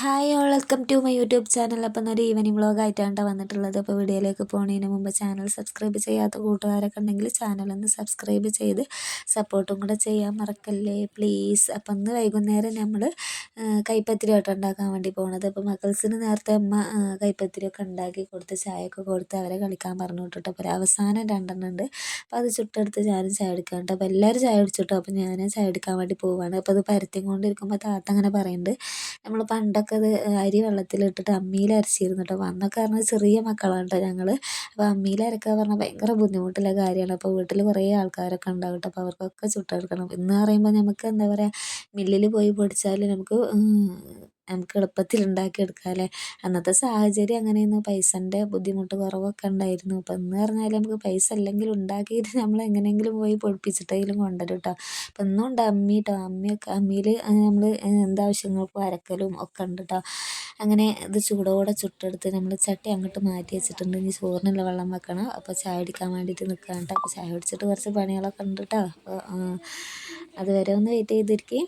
Hi all welcome to my YouTube channel അപ്പം ഒരു evening vlog ആയിട്ടാണ് വന്നിട്ടുള്ളത്. അപ്പോൾ വീഡിയോയിലേക്ക് പോകുന്നതിന് മുമ്പ് ചാനൽ സബ്സ്ക്രൈബ് ചെയ്യാത്ത കൂട്ടുകാരൊക്കെ ഉണ്ടെങ്കിൽ ചാനൽ ഒന്ന് സബ്സ്ക്രൈബ് ചെയ്ത് സപ്പോർട്ടും കൂടെ ചെയ്യാൻ മറക്കല്ലേ? പ്ലീസ് അപ്പം ഇന്ന് വൈകുന്നേരം നമ്മൾ കൈപ്പത്തിരി ഒട്ട് ഉണ്ടാക്കാൻ വേണ്ടി പോകണത് അപ്പോൾ മക്കൾസിന് നേരത്തെ അമ്മ കൈപ്പത്തിരിയൊക്കെ ഉണ്ടാക്കി കൊടുത്ത് ചായയൊക്കെ കൊടുത്ത് അവരെ കളിക്കാൻ പറഞ്ഞു വിട്ടിട്ട് അപ്പോൾ അവസാനം രണ്ടെണ്ണം ഉണ്ട്. അപ്പോൾ അത് ചുട്ടെടുത്ത് ഞാനും ചായ എടുക്കാറുണ്ട് അപ്പോൾ എല്ലാവരും ചായ കുടിച്ചിട്ടോ? അപ്പോൾ ഞാനും ചായ എടുക്കാൻ വേണ്ടി പോവുകയാണ് അപ്പോൾ അത് പരത്തി കൊണ്ടിരിക്കുമ്പോൾ താത്ത അങ്ങനെ പറയുന്നുണ്ട് നമ്മൾ പണ്ടൊക്കെ അത് അരി വെള്ളത്തിലിട്ടിട്ട് അമ്മിയിൽ അരച്ചിരുന്നു കേട്ടോ അന്നൊക്കെ പറഞ്ഞാൽ ചെറിയ മക്കളാണ് കേട്ടോ ഞങ്ങൾ അപ്പോൾ അമ്മിയിൽ അരക്കുക പറഞ്ഞാൽ ഭയങ്കര ബുദ്ധിമുട്ടുള്ള കാര്യമാണ് അപ്പോൾ വീട്ടിൽ കുറേ ആൾക്കാരൊക്കെ ഉണ്ടാവും കേട്ടോ അപ്പോൾ അവർക്കൊക്കെ ചുട്ടെടുക്കണം. ഇന്ന് പറയുമ്പോൾ നമുക്ക് എന്താ പറയുക മില്ലിൽ പോയി പൊടിച്ചാൽ നമുക്ക് നമുക്ക് എളുപ്പത്തിൽ ഉണ്ടാക്കിയെടുക്കാം അല്ലേ? അന്നത്തെ സാഹചര്യം അങ്ങനെയായിരുന്നു. പൈസന്റെ ബുദ്ധിമുട്ട് കുറവൊക്കെ ഉണ്ടായിരുന്നു. അപ്പം ഇന്ന് പറഞ്ഞാൽ നമുക്ക് പൈസ ഇല്ലെങ്കിൽ ഉണ്ടാക്കിയിട്ട് നമ്മൾ എങ്ങനെയെങ്കിലും പോയി പൊടിപ്പിച്ചിട്ടെങ്കിലും കൊണ്ടുവരും കേട്ടോ. അപ്പം ഇന്നും ഉണ്ട് അമ്മി കേട്ടോ. അമ്മിയൊക്കെ അമ്മിയിൽ നമ്മൾ എന്താവശ്യങ്ങൾക്കും അരക്കലും ഒക്കെ ഉണ്ട് കേട്ടോ. അങ്ങനെ ഇത് ചൂടോടെ ചുട്ടെടുത്ത് നമ്മൾ ചട്ടി അങ്ങോട്ട് മാറ്റി വെച്ചിട്ടുണ്ട്. ഇനി ചോറിനുള്ള വെള്ളം വെക്കണം. അപ്പോൾ ചായ അടിക്കാൻ വേണ്ടിയിട്ട് നിൽക്കുകയാണ് കേട്ടോ. അപ്പോൾ ചായ അടിച്ചിട്ട് കുറച്ച് പണികളൊക്കെ ഉണ്ട് കേട്ടോ. അപ്പോൾ അതുവരെ ഒന്ന് വെയിറ്റ് ചെയ്തിരിക്കും.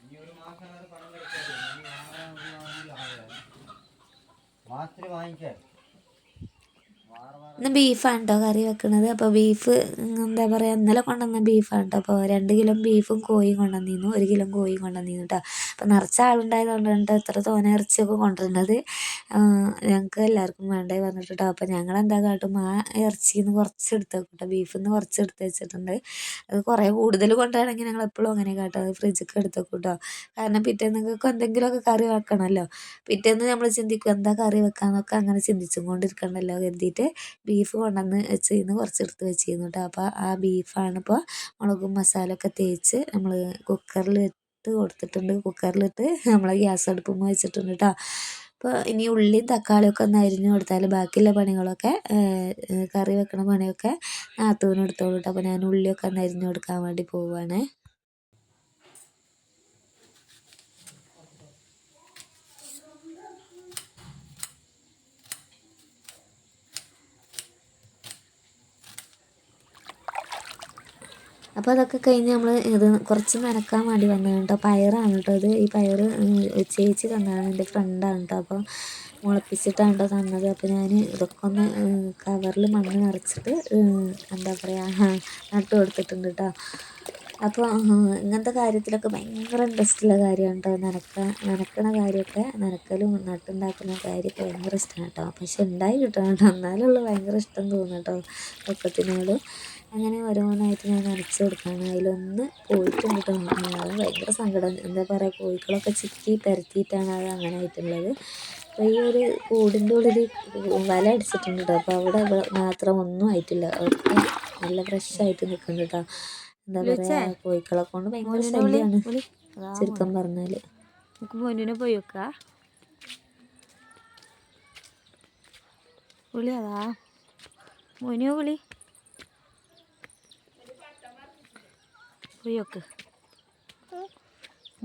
ഇനി ഒരു മാസം വരെ പണം കഴിച്ചാൽ മാസത്തിൽ വാങ്ങിച്ചേ ഇന്ന് ബീഫാണ് കേട്ടോ കറി വെക്കണത്. അപ്പോൾ ബീഫ് എന്താ പറയുക ഇന്നലെ കൊണ്ടുവന്ന ബീഫാണ് കേട്ടോ അപ്പോൾ രണ്ട് കിലോ ബീഫും കോഴിയും കൊണ്ടുവന്നിരുന്നു. ഒരു കിലോ കോഴിയും കൊണ്ടുവന്നിരുന്നു കേട്ടോ അപ്പോൾ നിറച്ച ആളുണ്ടായതുകൊണ്ടാണ് കേട്ടോ ഇത്ര തോന ഇറച്ചിയൊക്കെ കൊണ്ടുവരുന്നത്. ഞങ്ങൾക്ക് എല്ലാവർക്കും വേണ്ടേ വന്നിട്ട് കേട്ടോ അപ്പോൾ ഞങ്ങൾ എന്താ കാട്ടും ആ ഇറച്ചിയിൽ നിന്ന് കുറച്ച് എടുത്ത് കേട്ടോ ബീഫിൽ നിന്ന് കുറച്ച് എടുത്ത് വെച്ചിട്ടുണ്ട്. അത് കുറേ കൂടുതൽ കൊണ്ടുവരണമെങ്കിൽ ഞങ്ങൾ എപ്പോഴും അങ്ങനെ കേട്ടോ. ഫ്രിഡ്ജൊക്കെ എടുത്ത് കേട്ടോ കാരണം പിറ്റേന്നൊക്കെ എന്തെങ്കിലുമൊക്കെ കറി വെക്കണമല്ലോ. പിറ്റേന്ന് നമ്മൾ ചിന്തിക്കും എന്താ കറി വെക്കാമെന്നൊക്കെ അങ്ങനെ ചിന്തിച്ചും കൊണ്ടിരിക്കണമല്ലോ കരുതിയിട്ട്. ബീഫ് കൊണ്ടുവന്ന് കുറച്ച് എടുത്ത് വെച്ചിരുന്നു കേട്ടോ അപ്പോൾ ആ ബീഫാണ് ഇപ്പോൾ മുളകും മസാലയൊക്കെ തേച്ച് നമ്മൾ കുക്കറിൽ ഇട്ട് കൊടുത്തിട്ടുണ്ട്. കുക്കറിലിട്ട് നമ്മൾ ഗ്യാസ് അടുപ്പും വെച്ചിട്ടുണ്ട് കേട്ടോ അപ്പോൾ ഇനി ഉള്ളിയും തക്കാളിയൊക്കെ ഒന്ന് അരിഞ്ഞു കൊടുത്താൽ ബാക്കിയുള്ള പണികളൊക്കെ കറി വെക്കണ പണിയൊക്കെ നാത്തൂന് എടുത്തോളൂ കേട്ടോ അപ്പോൾ ഞാൻ ഉള്ളിയൊക്കെ ഒന്ന് അരിഞ്ഞു കൊടുക്കാൻ വേണ്ടി പോവുകയാണ് അപ്പോൾ അതൊക്കെ കഴിഞ്ഞ് നമ്മൾ ഇത് കുറച്ച് നനക്കാൻ വേണ്ടി വന്നതാണ് കേട്ടോ. പയറാണ് കേട്ടോ ഇത്. ഈ പയർ ചേച്ചി തന്നതാണ്. എന്റെ ഫ്രണ്ടാണ് കേട്ടോ. അപ്പോൾ മുളപ്പിച്ചിട്ടാണ് കേട്ടോ തന്നത്. അപ്പോൾ ഞാൻ ഇതൊക്കെ ഒന്ന് കവറിൽ മണ്ണ് നിറച്ചിട്ട് എന്താ പറയുക നട്ട് കൊടുത്തിട്ടുണ്ട് കേട്ടോ. അപ്പോൾ ഇങ്ങനത്തെ കാര്യത്തിലൊക്കെ ഭയങ്കര ഇൻട്രസ്റ്റ് ഉള്ള കാര്യമാണ് കേട്ടോ. നനക്ക നനക്കണ കാര്യമൊക്കെ നനക്കലും നട്ടുണ്ടാക്കുന്ന കാര്യമൊക്കെ ഭയങ്കര ഇഷ്ടമാണ് കേട്ടോ. പക്ഷെ ഉണ്ടായി കിട്ടണം കേട്ടോ. എന്നാലുള്ള ഭയങ്കര ഇഷ്ടം തോന്നുന്നു കേട്ടോ. ഒക്കത്തിനോട് അങ്ങനെ ഓരോന്നായിട്ട് ഞാൻ നനച്ച് കൊടുക്കുകയാണ് അതിലൊന്ന് പോയിട്ടുണ്ട് കേട്ടോ അത് ഭയങ്കര സങ്കടം. എന്താ പറയുക കോഴികളൊക്കെ ചിക്കി പരത്തിയിട്ടാണ് അത് അങ്ങനെ ആയിട്ടുള്ളത്. അപ്പോൾ ഈ ഒരു കൂടിന്റെ ഉള്ളിൽ വല അടിച്ചിട്ടുണ്ട് കേട്ടോ അപ്പോൾ അവിടെ മാത്രം ഒന്നും ആയിട്ടില്ല. ഒക്കെ നല്ല ഫ്രഷ് ആയിട്ട് നിൽക്കുന്നുണ്ട് കേട്ടോ എന്താ പറയുക കോഴികളെ കൊണ്ട് ഭയങ്കര ശല്യമാണ് ചുരുക്കം പറഞ്ഞാൽ നമുക്ക് മോനുവിനെ പോയി വെക്കാം. വിളി അതാ. മോനു വിളി. പോയി വെക്ക്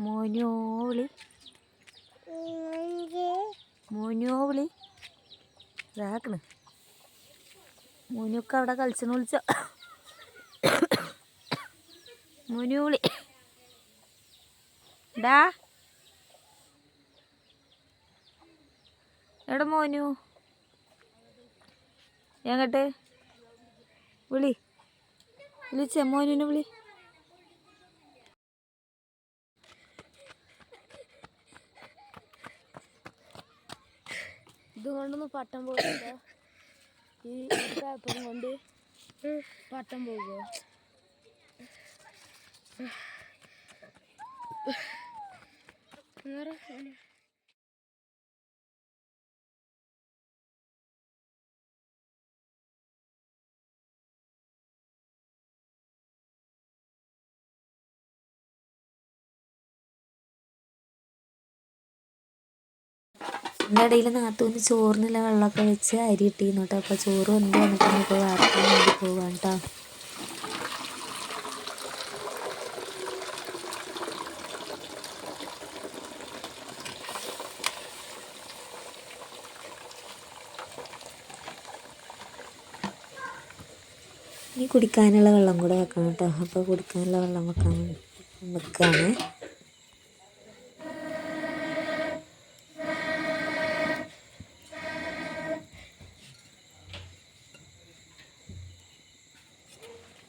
മോനോ വിളി. മോനോ വിളി. ഇതാക്കണ് മോനൊക്കെ അവിടെ കളിച്ചെന്ന് വിളിച്ച. മോനു വിളി. ഡാ എവിടെ മോനു? എങ്ങട്ട്? വിളി. വിളിച്ചേ മോനുവിനെ വിളി. ഇതുകൊണ്ടൊന്നും പട്ടം പോകില്ല ഈ പേപ്പറും കൊണ്ട് പട്ടം പോകുമോ എന്റെ ഇടയിൽ നാത്തൂന് ചോറിനുള്ള വെള്ളമൊക്കെ വെച്ച് അരി ഇട്ടിരുന്നു കേട്ടോ. അപ്പോൾ ചോറ് വന്നിട്ട് വന്നിട്ട് നമുക്ക് വാർക്കാൻ വേണ്ടി പോകാം കേട്ടോ. ഇനി കുടിക്കാനുള്ള വെള്ളം കൂടെ വെക്കണം കേട്ടോ. അപ്പോൾ കുടിക്കാനുള്ള വെള്ളം വെക്കാൻ വെക്കുകയാണ്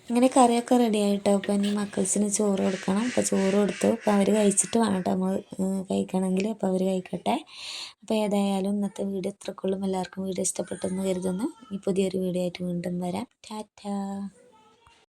അങ്ങനെ കറിയൊക്കെ റെഡി ആയിട്ടോ? അപ്പോൾ ഇനി മക്കൾസിന് ചോറ് കൊടുക്കണം. അപ്പോൾ ചോറ് കൊടുത്തു അപ്പോൾ അവർ കഴിച്ചിട്ട് വേണം കേട്ടോ നമ്മൾ കഴിക്കണമെങ്കിൽ അപ്പോൾ അവർ കഴിക്കട്ടെ. അപ്പോൾ ഏതായാലും ഇന്നത്തെ വീഡിയോ ഇത്രക്കുള്ളും. എല്ലാവർക്കും വീഡിയോ ഇഷ്ടപ്പെട്ടെന്ന് കരുതുന്നു. ഈ പുതിയൊരു വീഡിയോ ആയിട്ട് വീണ്ടും വരാം. ടാറ്റാ.